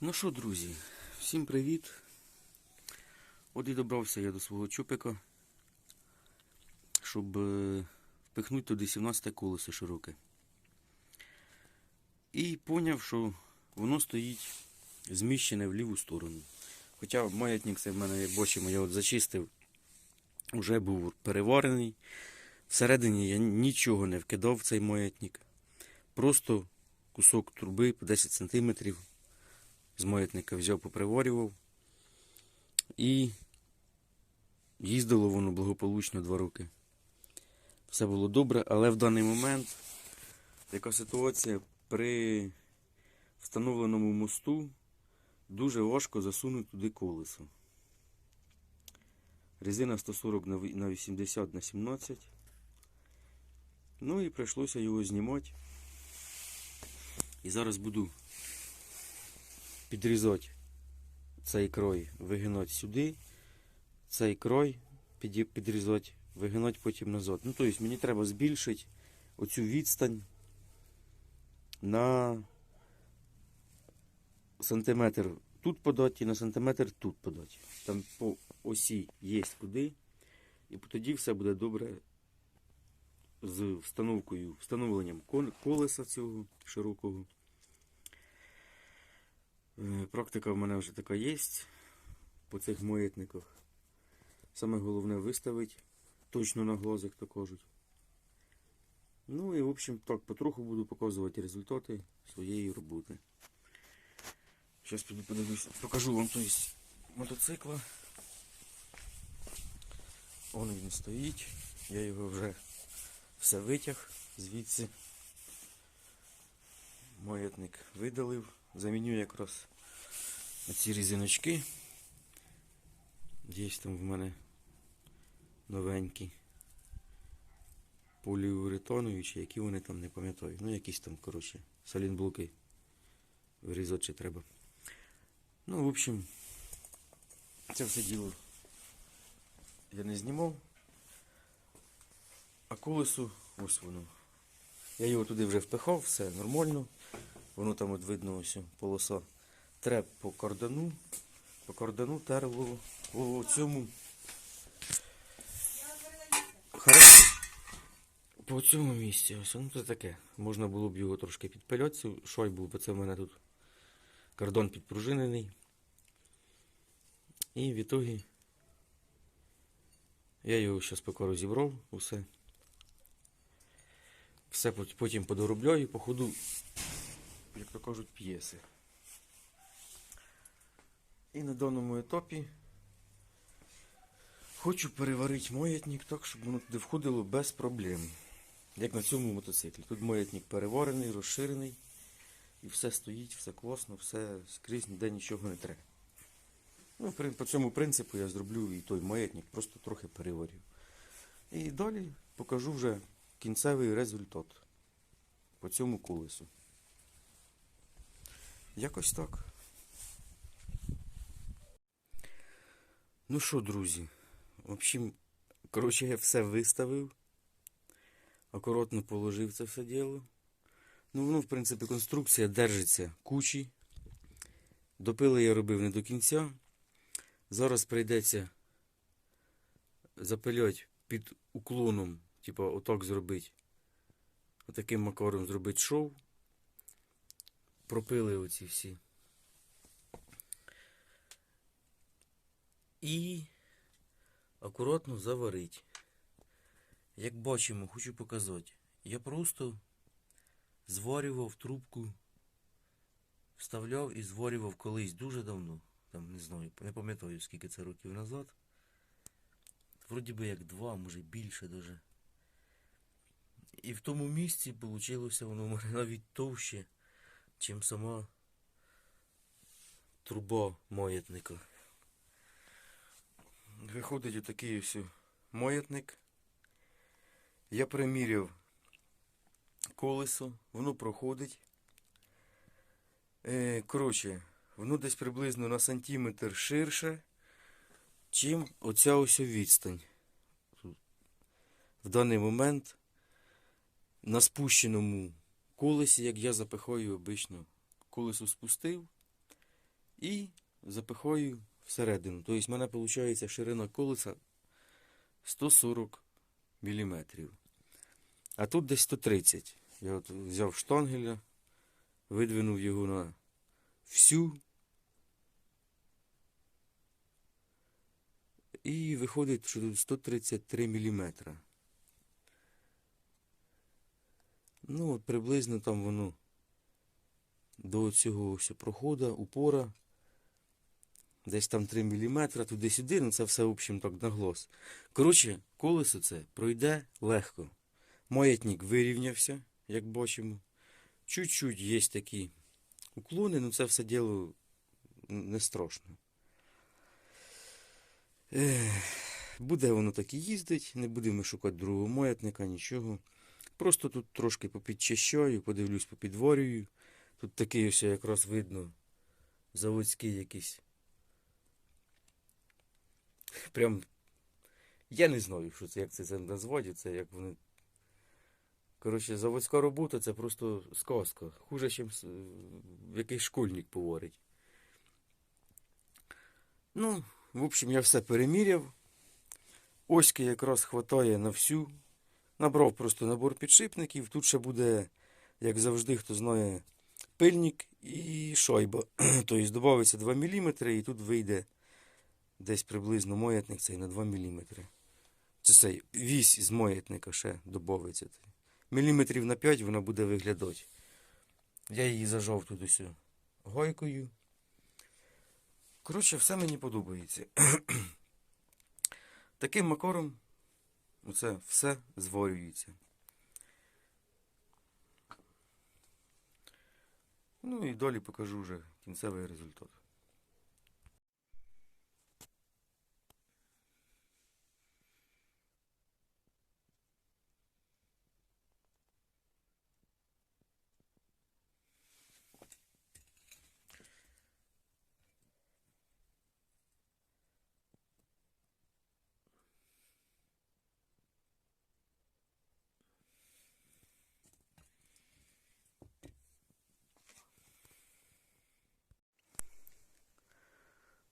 Ну що, друзі, всім привіт. От і добрався я до свого чупика, щоб е, впихнути туди 17 колесо широке. І поняв, що воно стоїть зміщене в ліву сторону. Хоча маятник це в мене, як бачимо, я от зачистив, вже був переварений. Всередині я нічого не вкидав в цей маятник. Просто кусок труби по 10 см з маятника взяв, поприварював. І їздило воно благополучно два роки. Все було добре, але в даний момент яка ситуація при встановленому мосту дуже важко засунути туди колесо. Резина 140 на 80 на 17. Ну і прийшлося його знімати. І зараз буду підрізати цей крой, вигинати сюди, цей крой підрізати, вигинати потім назад. Ну, тобто мені треба збільшити оцю відстань на сантиметр тут подати і на сантиметр тут подати. Там по осі є куди. І тоді все буде добре з встановкою, встановленням колеса цього широкого. Е, Практика в мене вже така є по цих маятниках. Саме головне виставити точно на глаз, як то кажуть. Ну і в общем так, потроху буду показувати результати своєї роботи. Зараз піду подивлюся, покажу вам то есть, мотоцикла. Он він стоїть. Я його вже все витяг звідси. Маятник видалив. Заміню якраз ці різиночки. Є там в мене новенькі. Поліуретонові, чи які вони там, не пам'ятаю. Ну, якісь там, коротше, салінблоки вирізати ще треба. Ну, в общем, це все діло я не знімав. А колесо, ось воно. Я його туди вже впихав, все нормально. Воно там от видно ось полоса. Треп по кардану. По кардану терло по цьому. По цьому місці ось, ну таке. Можна було б його трошки підпиляти, цю шойбу, бо це в мене тут кордон підпружинений. І в ітогі я його зараз поки розібрав усе. Все потім подоробляю по ходу, як то кажуть, п'єси. І на даному етапі хочу переварити маятник так, щоб воно туди входило без проблем. Як на цьому мотоциклі. Тут маятник переварений, розширений. І все стоїть, все класно, все скрізь, ніде нічого не треба. Ну, по цьому принципу я зроблю і той маятник, просто трохи переварю. І далі покажу вже кінцевий результат по цьому колесу. Якось так. Ну що, друзі, в общем, коротше, я все виставив. Акуратно положив це все діло. Ну, воно, в принципі, конструкція держиться кучі. Допили я робив не до кінця. Зараз прийдеться запилять під уклоном, типа отак зробити. Отаким макаром зробити шов. Пропили оці всі. І акуратно заварить. Як бачимо, хочу показати. Я просто зварював трубку, вставляв і зварював колись дуже давно. Там не знаю, не пам'ятаю скільки це років назад. Вроді би як два, може більше даже. І в тому місці вийшло воно в мене навіть товще, чим сама труба маятника. Виходить отакий ось маятник. Я приміряв колесо, воно проходить. Е, коротше, воно десь приблизно на сантиметр ширше, чим оця ось відстань. В даний момент на спущеному колесі, як я запихаю обично, колесо спустив, і запихаю всередину. Тобто в мене виходить ширина колеса 140 мм. А тут десь 130. Я от взяв штангеля, видвинув його на всю. І виходить, що тут 133 мм. Ну, от приблизно там воно до цього ось прохода, упора. Десь там 3 мм, туди-сюди, ну це все, в общем, так на глаз. Коротше, колесо це пройде легко. Маятник вирівнявся, як бачимо. Чуть-чуть є такі уклони, ну це все діло не страшно. Буде воно так і їздить, не будемо шукати другого маятника, нічого. Просто тут трошки попідчищаю, подивлюсь, попідворюю. Тут такий ось якраз видно заводський якийсь. Прям. Я не знаю, що це, як це, це назвати, це як вони. Коротше, заводська робота це просто сказка. Хуже, ніж якийсь школьник говорить. Ну, в общем, я все переміряв. Оськи якраз хватає на всю. Набрав просто набор підшипників. Тут ще буде, як завжди, хто знає, пильник і шайба. Тобто додається 2 мм і тут вийде десь приблизно маятник цей на 2 мм. Це цей вісь з маятника ще додається. Міліметрів на 5 вона буде виглядати. Я її зажав тут ось гайкою. Коротше, все мені подобається. Таким макаром оце все зварюється. Ну і далі покажу вже кінцевий результат.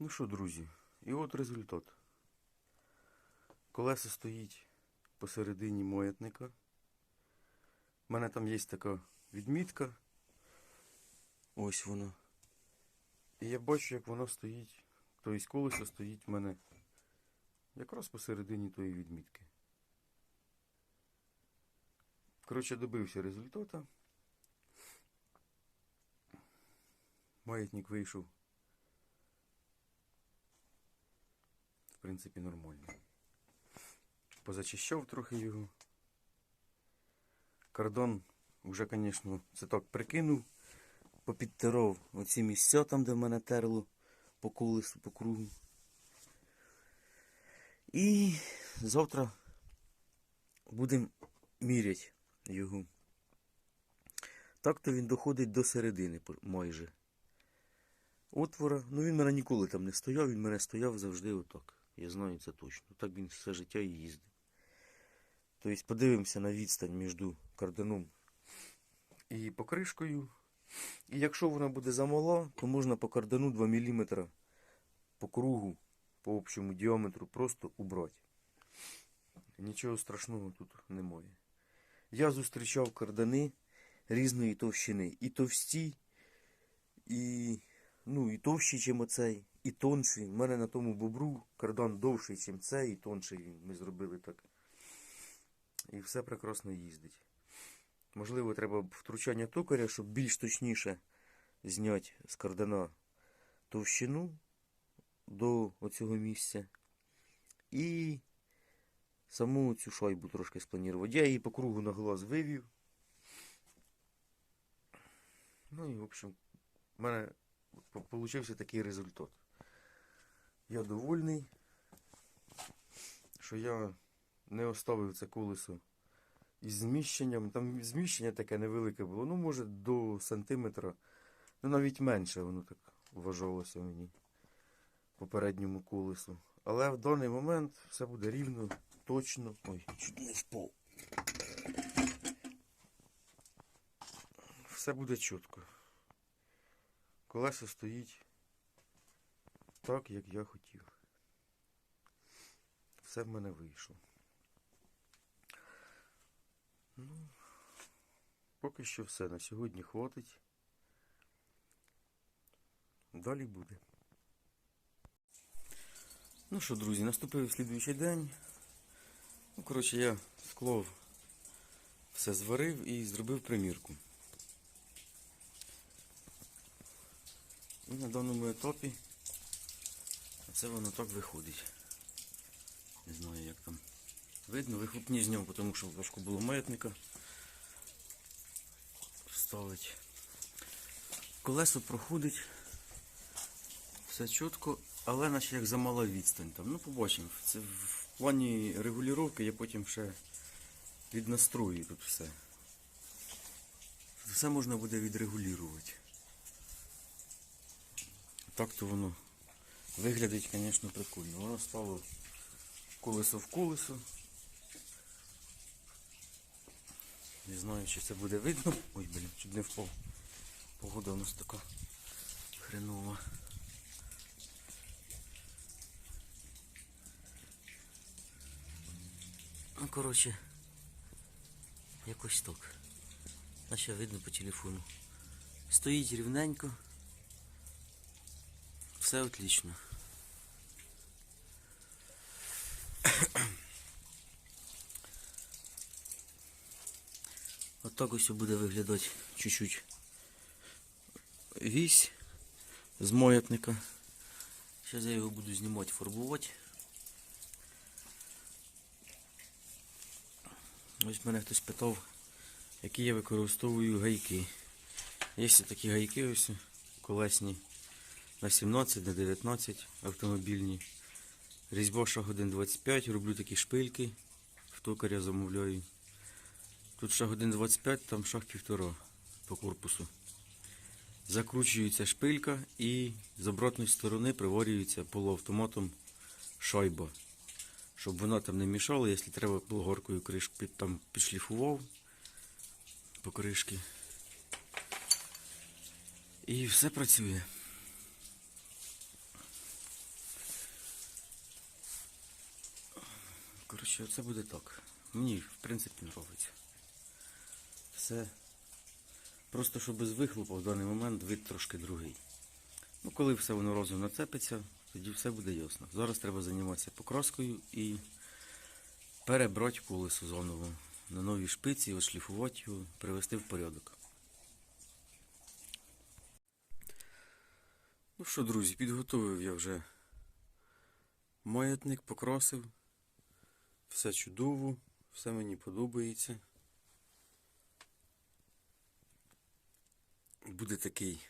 Ну що, друзі, і от результат. Колесо стоїть посередині маятника. У мене там є така відмітка. Ось вона. І я бачу, як воно стоїть. Тобто колесо стоїть в мене якраз посередині тої відмітки. Коротше, добився результата. Маятник вийшов. В принципі, нормально. Позачищав трохи його. Кордон вже, звісно, це так прикинув. Попідтирав оці місця там, де в мене терло по колесу, по кругу. І завтра будемо міряти його. Так-то він доходить до середини майже. Отвора. Ну він мене ніколи там не стояв, він мене стояв завжди отак. Я знаю це точно. Так він все життя і їздив. Тобто подивимося на відстань між карданом і покришкою. І якщо вона буде замала, то можна по кардану 2 мм по кругу, по общому діаметру просто убрати. Нічого страшного тут немає. Я зустрічав кардани різної товщини. І товсті, і, ну, і товщі, ніж оцей, і тонший. У мене на тому бобру кардан довший, ніж цей, і тонший. він. Ми зробили так. І все прекрасно їздить. Можливо, треба втручання токаря, щоб більш точніше зняти з кардана товщину до оцього місця. І саму цю шайбу трошки спланувати. Я її по кругу на глаз вивів. Ну і, в общем, в мене вийшов такий результат. Я довольний, що я не оставив це колесо із зміщенням. Там зміщення таке невелике було. Ну, може, до сантиметра. Ну, навіть менше воно так вважалося мені по передньому колесу. Але в даний момент все буде рівно, точно. Ой, чуть не впав. Все буде чітко. Колесо стоїть так, як я хотів. Все в мене вийшло. Ну, поки що все. На сьогодні хватить. Далі буде. Ну що, друзі, наступив слідуючий день. Ну, коротше, я склав, все зварив і зробив примірку. І на даному етапі це воно так виходить. Не знаю, як там видно, вихлопні зняв, тому що важко було маятника вставити. Колесо проходить, все чітко, але наче як замала відстань там. Ну, побачимо. Це в плані регулювання я потім ще віднастрою тут все. Все можна буде відрегулювати. Так то воно виглядить, звісно, прикольно. Воно стало колесо в колесо. Не знаю, чи це буде видно. Ой, блін, чуть не впав. Погода у нас така хренова. Ну, коротше, якось так. Наче видно по телефону. Стоїть рівненько. Все отлично. Так ось буде виглядати чуть-чуть вісь з маятника. Зараз я його буду знімати, фарбувати. Ось мене хтось питав, які я використовую гайки. Є такі гайки ось колесні на 17, на 19 автомобільні. Різьба шаг 1,25, роблю такі шпильки, в токаря замовляю. Тут шаг 1,25, там шаг 1,5 по корпусу. Закручується шпилька і з обратної сторони приварюється полуавтоматом шайба. Щоб вона там не мішала, якщо треба болгаркою кришку під, там підшліфував по кришки. І все працює. Коротше, це буде так. Мені, в принципі, подобається. Все. Просто що без вихлопу в даний момент вид трошки другий. Ну, коли все воно разом нацепиться, тоді все буде ясно. Зараз треба займатися покраскою і перебрати колесо заново на новій шпиці, ошліфувати його, привести в порядок. Ну що, друзі, підготовив я вже маятник, покрасив. Все чудово, все мені подобається. Буде такий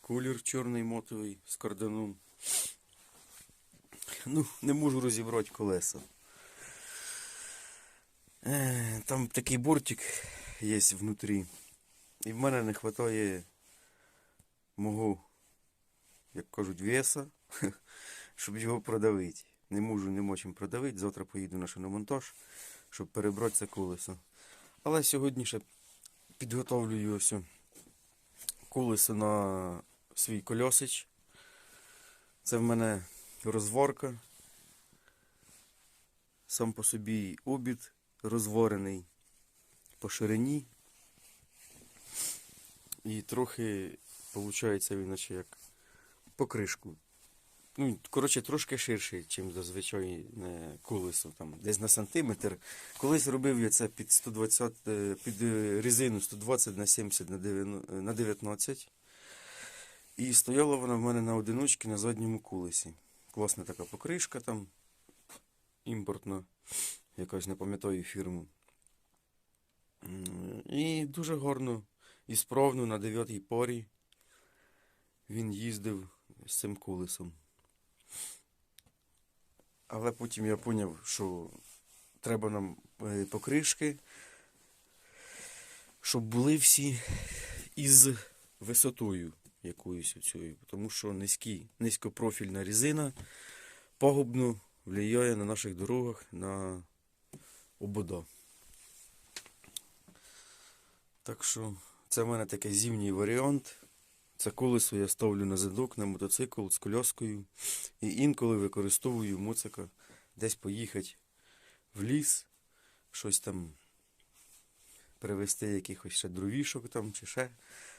колір чорний мотовий з карданом. Ну, не можу розібрати колеса. Е, Там такий бортик є внутрі. І в мене не вистачає мого, як кажуть, веса, щоб його продавити. Не можу, нема чим продавити. Завтра поїду на шиномонтаж, щоб перебрати це колесо. Але сьогодні ще підготовлюю ось колесо на свій кольосич. Це в мене розворка. Сам по собі обід розворений по ширині. І трохи, виходить, він наче як покришку. Ну, коротше, трошки ширший, ніж зазвичай не колесо, там, десь на сантиметр. Колись робив я це під 120, е, під е, резину 120 на 70 на 19. І стояла вона в мене на одиночці на задньому колесі. Класна така покришка там імпортна, якась не пам'ятаю фірму. І дуже гарно і справно на 9 парі він їздив з цим колесом. Але потім я зрозумів, що треба нам е, покришки, щоб були всі із висотою якоюсь оцією. Тому що низькі, низькопрофільна резина пагубно впливає на наших дорогах на обода. Так що це в мене такий зимній варіант. Це колесо я ставлю на задок на мотоцикл з коляскою. І інколи використовую моцика десь поїхати в ліс, щось там привезти якихось ще дровішок там чи ще.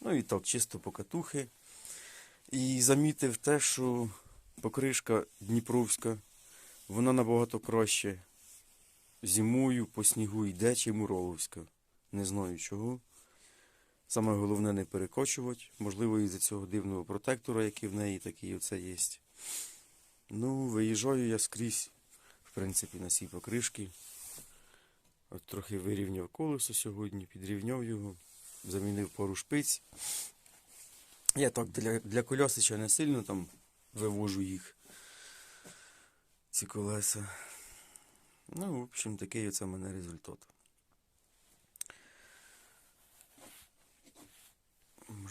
Ну і так, чисто покатухи. І замітив те, що покришка Дніпровська, вона набагато краще зимою по снігу йде, чим Уроловська. Не знаю чого. Саме головне не перекочувати. Можливо, із-за цього дивного протектора, який в неї такий оце є. Ну, виїжджаю я скрізь, в принципі, на цій покришки. От трохи вирівняв колесо сьогодні, підрівняв його, замінив пару шпиць. Я так для, для колясича не сильно там вивожу їх, ці колеса. Ну, в общем, такий оце в мене результат.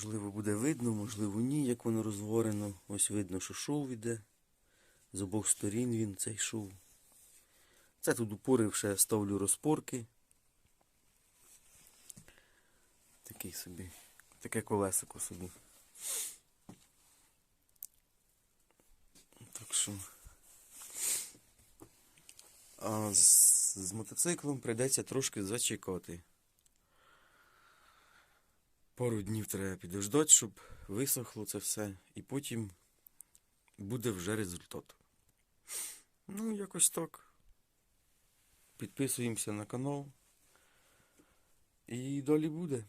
Можливо, буде видно, можливо, ні, як воно розворено. Ось видно, що шов іде. З обох сторін він цей шов. Це тут упорив ще ставлю розпорки. Такий собі. Таке колесико собі. Так що. А з, з мотоциклом прийдеться трошки зачекати. Пару днів треба підождати, щоб висохло це все, і потім буде вже результат. Ну, якось так. Підписуємося на канал. І далі буде.